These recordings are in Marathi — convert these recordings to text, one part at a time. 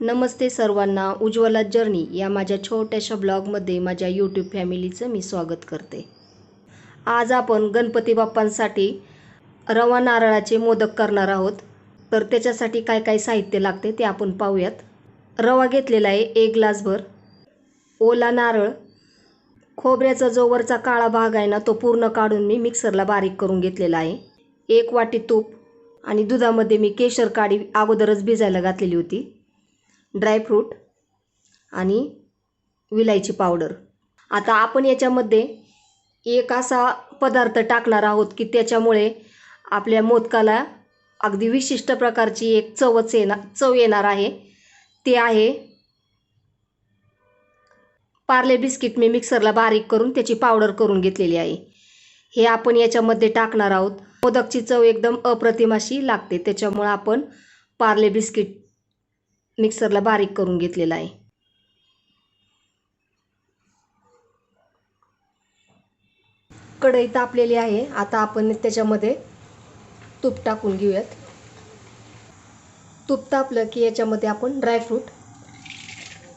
नमस्ते सर्वांना उज्ज्वला जर्नी या माझ्या छोट्याशा ब्लॉगमध्ये माझ्या यूट्यूब फॅमिलीचं मी स्वागत करते. आज आपण गणपती बाप्पांसाठी रवा नारळाचे मोदक करणार आहोत. तर त्याच्यासाठी काय काय साहित्य लागते ते आपण पाहूयात. रवा घेतलेला आहे एक ग्लासभर. ओला नारळ. खोबऱ्याचा जो वरचा काळा भाग आहे ना तो पूर्ण काढून मी मिक्सरला बारीक करून घेतलेला आहे. एक वाटी तूप आणि दुधामध्ये मी केशर काडी अगोदरच भिजायला घातलेली होती. ड्रायफ्रूट आणि विलायची पावडर. आता आपण याच्यामध्ये एक असा पदार्थ टाकणार आहोत की त्याच्यामुळे आपल्या मोदकाला अगदी विशिष्ट प्रकारची एक चवच येणार चव येणार आहे. ते आहे पार्ले बिस्किट मी मिक्सरला बारीक करून त्याची पावडर करून घेतलेली आहे. हे आपण याच्यामध्ये टाकणार आहोत. मोदकची चव एकदम अप्रतिम अशी लागते. त्याच्यामुळं आपण पार्ले बिस्किट मिक्सरला बारीक करून घेतलेला आहे. कढई तापलेली आहे. आता आपण त्याच्यामध्ये तूप टाकून घेऊयात. तूप तापलं की याच्यामध्ये आपण ड्रायफ्रूट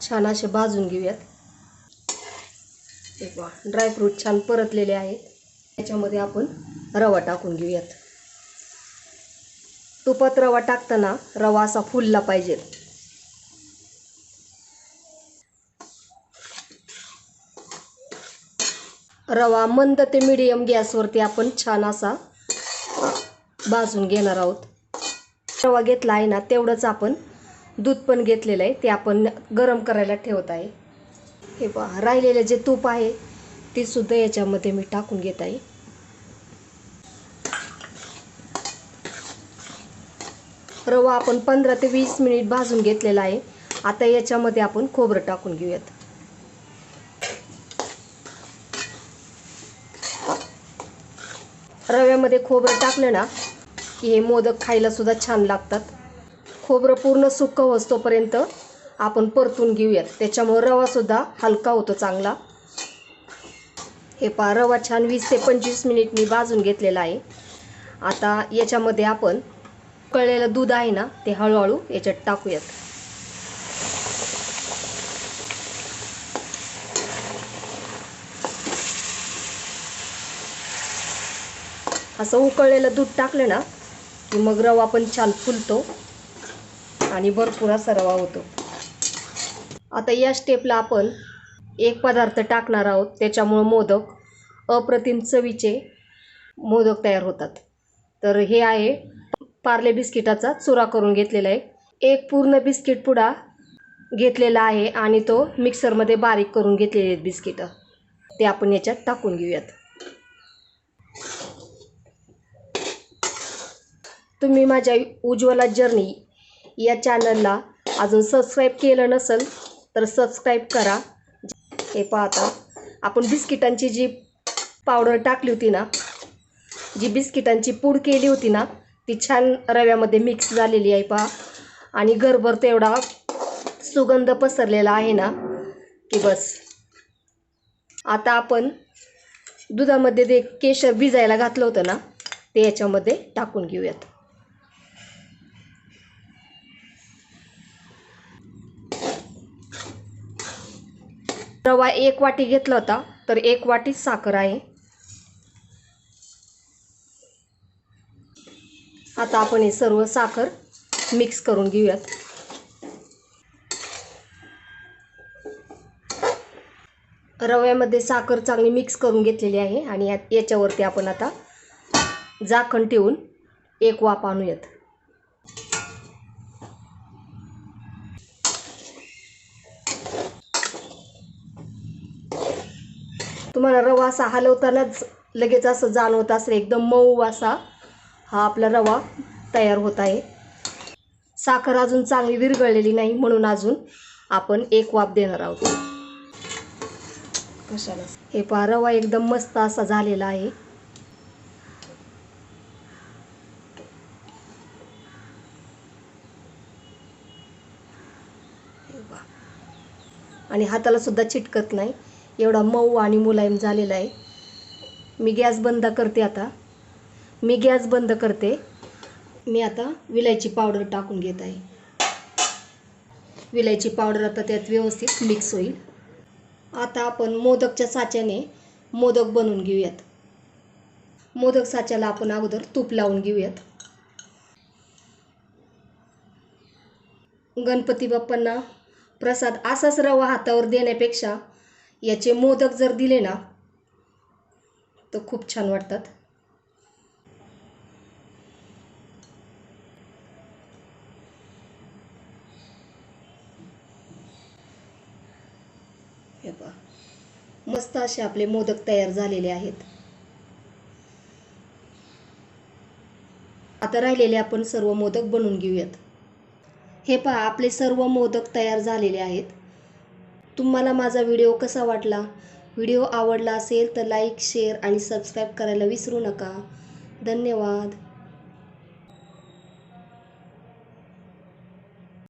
छान असे भाजून घेऊयात. ड्रायफ्रूट छान परतलेले आहेत. त्याच्यामध्ये आपण रवा टाकून घेऊयात. तुपात रवा टाकताना रवा असा फुलला पाहिजे. रवा मंद ते मिडियम गॅसवरती आपण छान असा भाजून घेणार आहोत. रवा घेतला आहे ना तेवढंच आपण दूध पण घेतलेलं आहे ते आपण गरम करायला ठेवत आहे. हे पहा राहिलेलं जे तूप आहे ते सुद्धा याच्यामध्ये मी टाकून घेत आहे. रवा आपण पंधरा ते वीस मिनिट भाजून घेतलेला आहे. आता याच्यामध्ये आपण खोबरं टाकून घेऊयात. रव्यामध्ये खोबरं टाकलं ना की हे मोदक खायला सुद्धा छान लागतात. खोबरं पूर्ण सुक्क असतोपर्यंत आपण परतून घेऊयात. त्याच्यामुळं रवासुद्धा हलका होतो चांगला. हे पा रवा छान वीस ते पंचवीस मिनिट मी भाजून घेतलेला आहे. आता याच्यामध्ये आपण कळलेलं दूध आहे ना ते हळूहळू याच्यात टाकूयात. असं उकळलेलं दूध टाकलं ना की मग रवा पण छान फुलतो आणि भरपूर असा रवा होतो. आता या स्टेपला आपण एक पदार्थ टाकणार आहोत त्याच्यामुळं मोदक अप्रतिम चवीचे मोदक तयार होतात. तर हे आहे पार्ले बिस्किटाचा चुरा करून घेतलेला आहे. एक पूर्ण बिस्किट पुडा घेतलेला आहे आणि तो मिक्सरमध्ये बारीक करून घेतलेले आहेत बिस्किटं. ते आपण याच्यात टाकून घेऊयात. तुम्ही माझ्या उज्ज्वला जर्नी या चॅनलला अजून सबस्क्राईब केलं नसेल तर सबस्क्राईब करा. हे पाहता आपण बिस्किटांची जी पावडर टाकली होती ना जी बिस्किटांची पूड केली होती ना ती छान रव्यामध्ये मिक्स झालेली आहे पहा. आणि घरभर तेवढा सुगंध पसरलेला आहे ना की बस. आता आपण दुधामध्ये ते केशर भिजायला घातलं होतं ना ते याच्यामध्ये टाकून घेऊयात. रवा एक वाटी घेतला होता तर एक वाटी साखर आहे. आता आपण हे सर्व साखर मिक्स करून घेऊयात. रव्यामध्ये साखर चांगली मिक्स करून घेतलेली आहे आणि या याच्यावरती आपण आता झाकण ठेवून एक वाफ आणूयात. तुम्हाला रवा असा हलवतानाच लगेच असं जाणवत असेल एकदम मऊ असा हा आपला रवा तयार होत आहे. साखर अजून चांगली विरघळलेली नाही म्हणून अजून आपण एक वाफ देणार आहोत. कशाला? हे पहा रवा एकदम मस्त असा झालेला आहे. आणि हाताला सुद्धा चिटकत नाही. एवढा मऊ आणि मुलायम झालेला आहे. मी गॅस बंद करते आता. मी गॅस बंद करते. मी आता विलायची पावडर टाकून घेत आहे. विलायची पावडर आता त्यात व्यवस्थित मिक्स होईल. आता आपण मोदकच्या साच्याने मोदक बनवून घेऊयात. मोदक साच्याला आपण अगोदर तूप लावून घेऊयात. गणपती बाप्पांना प्रसाद असाच रवा हातावर देण्यापेक्षा याचे मोदक जर दिले ना तर खूप छान वाटतात. हे पहा. मस्त असे आपले मोदक तयार झालेले आहेत. आता राहिलेले आपण सर्व मोदक बनवून घेऊयात. हे पहा आपले सर्व मोदक तयार झालेले आहेत. तुम्हाला माझा व्हिडिओ कसा वाटला? व्हिडिओ आवडला असेल तर लाईक शेअर आणि सबस्क्राईब करायला विसरू नका. धन्यवाद.